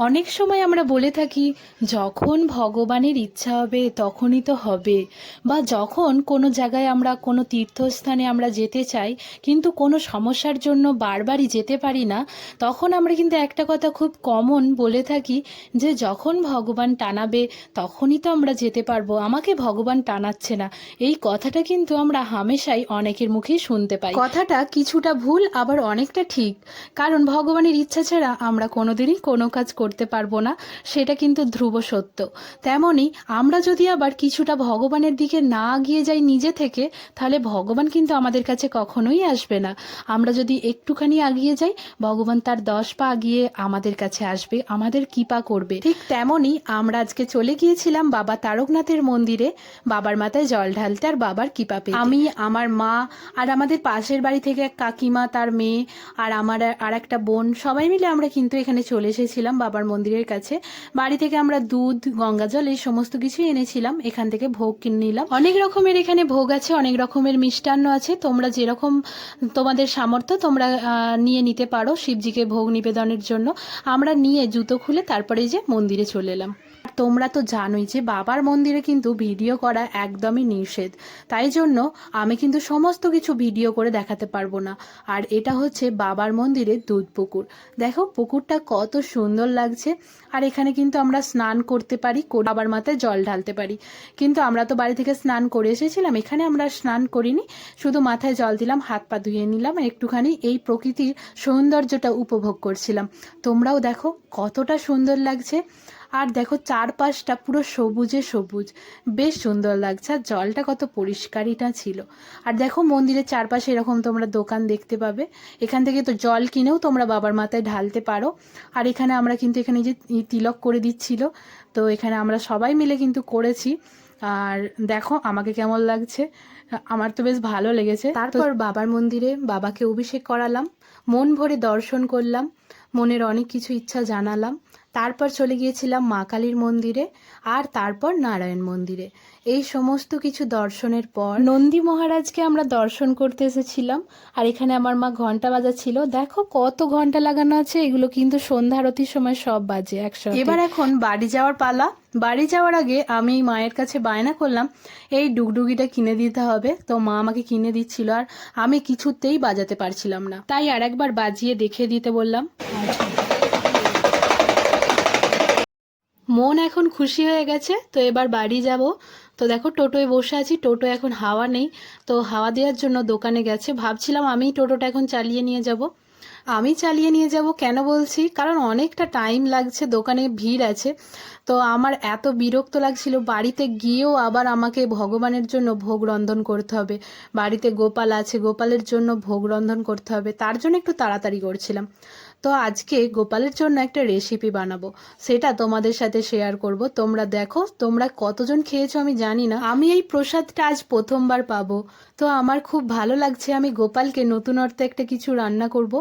অনেক সময় আমরা বলে থাকি, যখন ভগবানের ইচ্ছা হবে তখনই তো হবে। বা যখন কোনো জায়গায় আমরা, কোনো তীর্থস্থানে আমরা যেতে চাই, কিন্তু কোনো সমস্যার জন্য বারবারই যেতে পারি না, তখন আমরা কিন্তু একটা কথা খুব কমন বলে থাকি যে, যখন ভগবান টানাবে তখনই তো আমরা যেতে পারব। আমাকে ভগবান টানাচ্ছে না। এই কথাটা কিন্তু আমরা হামেশাই অনেকের মুখেই শুনতে পাই। কথাটা কিছুটা ভুল, আবার অনেকটা ঠিক। কারণ ভগবানের ইচ্ছা ছাড়া আমরা কোনোদিনই কোনো কাজ করতে পারব না, সেটা কিন্তু ধ্রুব সত্য। তেমনই আমরা যদি আবার কিছুটা ভগবানের দিকে না গিয়ে যাই নিজে থেকে, তাহলে ভগবান কিন্তু আমাদের কাছে কখনোই আসবে না। আমরা যদি একটুখানি আগিয়ে যাই, ভগবান তার দশ পা আগিয়ে আমাদের কাছে আসবে, আমাদের কৃপা করবে। ঠিক তেমনই আমরা আজকে চলে গিয়েছিলাম বাবা তারকনাথের মন্দিরে, বাবার মাথায় জল ঢালতে আর বাবার কৃপা পেতে। আমি, আমার মা আর আমাদের পাশের বাড়ি থেকে এক কাকিমা, তার মেয়ে আর আমার আর একটা বোন, সবাই মিলে আমরা কিন্তু এখানে চলে এসেছিলাম বাবার মন্দিরের কাছে। বাড়ি থেকে আমরা দুধ, গঙ্গা জল এই সমস্ত কিছুই এনেছিলাম। এখান থেকে ভোগ কিনে নিলাম। অনেক রকমের এখানে ভোগ আছে, অনেক রকমের মিষ্টান্ন আছে। তোমরা যেরকম তোমাদের সামর্থ্য তোমরা নিয়ে নিতে পারো শিবজিকে ভোগ নিবেদনের জন্য। আমরা নিয়ে জুতো খুলে তারপরে যে মন্দিরে চলে এলাম। তোমরা তো জানোই যে বাবার মন্দিরে কিন্তু ভিডিও করা একদমই নিষেধ। তাই জন্য আমি কিন্তু সমস্ত কিছু ভিডিও করে দেখাতে পারব না। আর এটা হচ্ছে বাবার মন্দিরের দুধ পুকুর। দেখো, পুকুরটা কত সুন্দর লাগছে। আর এখানে কিন্তু আমরা স্নান করতে পারি বাবার মাথায় জল ঢালতে পারি। কিন্তু আমরা তো বাড়ি থেকে স্নান করে এসেছিলাম, এখানে আমরা স্নান করিনি। শুধু মাথায় জল দিলাম, হাত পা ধুয়ে নিলাম একটুখানি এই প্রকৃতির সৌন্দর্যটা উপভোগ করছিলাম। তোমরাও দেখো কতটা সুন্দর লাগছে। আর দেখো চারপাশটা পুরো সবুজে সবুজ। বেশ সুন্দর লাগছে, আর জলটা কত পরিষ্কারইটা ছিল। আর দেখো মন্দিরের চারপাশে এরকম তোমরা দোকান দেখতে পাবে। এখান থেকে তো জল কিনেও তোমরা বাবার মাথায় ঢালতে পারো। আর এখানে আমরা কিন্তু এখানে যে তিলক করে দিচ্ছিল, তো এখানে আমরা সবাই মিলে কিন্তু করেছি। আর দেখো আমাকে কেমন লাগছে, আমার তো বেশ ভালো লেগেছে। তারপর বাবার মন্দিরে বাবাকে অভিষেক করালাম, মন ভরে দর্শন করলাম, মনের অনেক কিছু ইচ্ছা জানালাম। তারপর চলে গিয়েছিলাম মা কালীর মন্দিরে আর তারপর নারায়ণ মন্দিরে। এই সমস্ত কিছু দর্শনের পর নন্দী মহারাজকে আমরা দর্শন করতে এসেছিলাম আর এখানে আমার মা ঘণ্টা বাজাচ্ছিল। দেখো কত ঘণ্টা লাগানো আছে এগুলো কিন্তু সন্ধ্যা আরতির সময় সব বাজে একসাথে। এবার এখন বাড়ি যাওয়ার পালা। বাড়ি যাওয়ার আগে আমি মায়ের কাছে বায়না করলাম এই ডুগডুগিটা কিনে দিতে হবে। তো মা আমাকে কিনে দিচ্ছিল আর আমি কিছুতেই বাজাতে পারছিলাম না। তাই আর একবার বাজিয়ে দেখিয়ে দিতে বললাম। মন এখন খুশি হয়ে গেছে, তো এবার বাড়ি যাব। তো দেখো টোটোয় বসে আছি, টোটো এখন হাওয়া নেই, তো হাওয়া দেওয়ার জন্য দোকানে গেছে। ভাবছিলাম আমি টোটোটা এখন চালিয়ে নিয়ে যাব। আমি চালিয়ে নিয়ে যাব কেন বলছি? কারণ অনেকটা টাইম লাগছে, দোকানে ভিড় আছে। তো আমার এত বিরক্ত লাগছিল, বাড়িতে গিয়েও আবার আমাকে ভগবানের জন্য ভোগ রন্ধন করতে হবে। বাড়িতে গোপাল আছে, গোপালের জন্য ভোগ রন্ধন করতে হবে। তার জন্য একটু তাড়াতাড়ি করছিলাম। তো আজকে গোপালের জন্য একটা রেসিপি বানাবো। সেটা তোমাদের সাথে শেয়ার করব। তোমরা দেখো, তোমরা কতজন খেয়েছো আমি জানি না। আমি এই প্রসাদটা আজ প্রথমবার পাবো। তো আমার খুব ভালো লাগছে, আমি গোপালকে নতুন অর্থে একটা কিছু রান্না করব।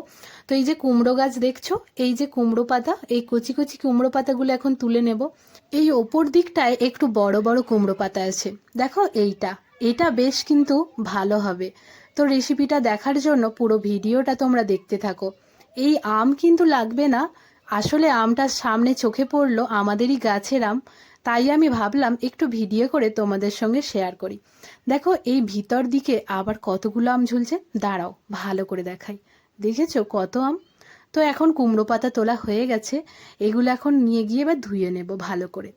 তো এই যে কুমড়ো গাছ দেখছ, এই যে কুমড়ো পাতা, এই কচি কচি কুমড়ো পাতাগুলো এখন তুলে নেব। এই ওপর দিকটায় একটু বড় বড় কুমড়ো পাতা আছে। দেখো এইটা, এটা বেশ কিন্তু ভালো হবে। তো রেসিপিটা দেখার জন্য পুরো ভিডিওটা তোমরা দেখতে থাকো। এই আম কিন্তু লাগবে না। আসলে আমটা সামনে চোখে পড়ল আমাদেরই গাছের আম। তাই আমি ভাবলাম একটু ভিডিও করে তোমাদের সঙ্গে শেয়ার করি। দেখো এই ভিতর দিকে আবার কতগুলো আম ঝুলছে। দাঁড়াও, ভালো করে দেখাই। দেখেছ কত আম? তো এখন কুমড়ো পাতা তোলা হয়ে গেছে। এগুলো এখন নিয়ে গিয়ে এবার ধুয়ে নেব ভালো করে।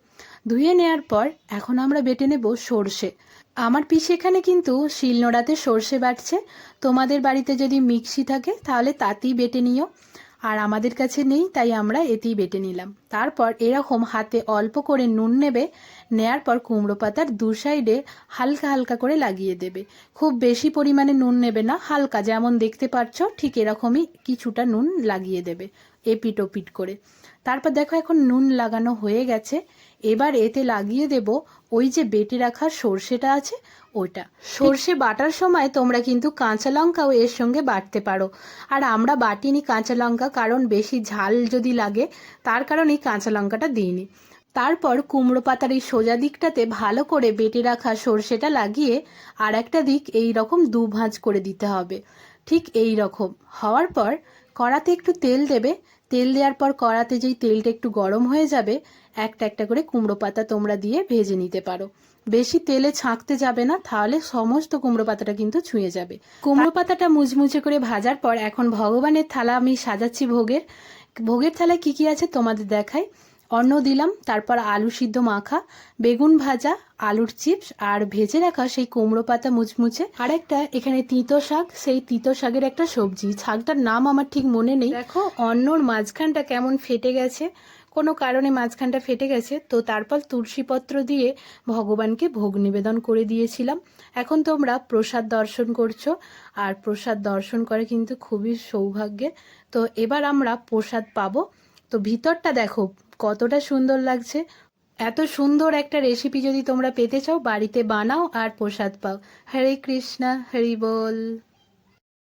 ধুয়ে নেওয়ার পর এখন আমরা বেটে নেব সর্ষে। আমার পিসি এখানে কিন্তু শিলনোড়াতে সর্ষে বাটছে। তোমাদের বাড়িতে যদি মিক্সি থাকে, তাহলে তাতেই বেটে নিও। আর আমাদের কাছে নেই, তাই আমরা এতেই বেটে নিলাম। তারপর এরকম হাতে অল্প করে নুন নেবে, নেয়ার পর কুমড়ো পাতার দু সাইডে হালকা হালকা করে লাগিয়ে দেবে। খুব বেশি পরিমাণে নুন নেবে না, হালকা যেমন দেখতে পাচ্ছ ঠিক এরকমই কিছুটা নুন লাগিয়ে দেবে, এপিট ওপিট করে। তারপর দেখো এখন নুন লাগানো হয়ে গেছে। এবার এতে লাগিয়ে দেব ওই যে বেটে রাখা সর্ষেটা আছে ওটা সর্ষে বাটার সময় তোমরা কিন্তু কাঁচা লঙ্কাও এর সঙ্গে বাটতে পারো। আর আমরা বাটিনি কাঁচা লঙ্কা কারণ বেশি ঝাল যদি লাগে, তার কারণেই কাঁচা লঙ্কাটা দিইনি। তারপর কুমড়ো পাতার এই সোজা দিকটাতে ভালো করে বেটে রাখা সর্ষেটা লাগিয়ে আর একটা দিক এই রকম দু ভাঁজ করে দিতে হবে। ঠিক এই রকম। হওয়ার পর কড়াতে একটু তেল দেবে তেল দেওয়ার পর কড়াতে যেই তেলটা একটু গরম হয়ে যাবে, একটা একটা করে কুমড়ো পাতা তোমরা দিয়ে ভেজে নিতে পারো। বেশি তেলে ছাঁকতে যাবে না, তাহলে সমস্ত কুমড়ো পাতাটা কিন্তু ছুঁয়ে যাবে। কুমড়ো পাতাটা মুচমুচে করে ভাজার পর এখন ভগবানের থালা আমি সাজাচ্ছি ভোগের। ভোগের থালায় কি কি আছে তোমাদের দেখাই? অন্ন দিলাম, তারপর আলু সিদ্ধ মাখা, বেগুন ভাজা আলুর চিপস আর ভেজে রাখা সেই কুমড়ো পাতা মুচমুচে। আর একটা এখানে তিতো শাক সেই তিতো শাকের একটা সবজি। শাকটার নাম আমার ঠিক মনে নেই। দেখো। অন্নর মাঝখানটা কেমন ফেটে গেছে। কোনো কারণে মাঝখানটা ফেটে গেছে। তো তারপর তুলসীপত্র দিয়ে ভগবানকে ভোগ নিবেদন করে দিয়েছিলাম। এখন তোমরা প্রসাদ দর্শন করছ। আর প্রসাদ দর্শন করে কিন্তু খুবই সৌভাগ্যের তো এবার আমরা প্রসাদ পাবো। তো ভিতরটা দেখো কতটা সুন্দর লাগছে। এত সুন্দর একটা রেসিপি যদি তোমরা পেতে চাও, বাড়িতে বানাও আর প্রসাদ পাও। হরে কৃষ্ণা, হরি বল।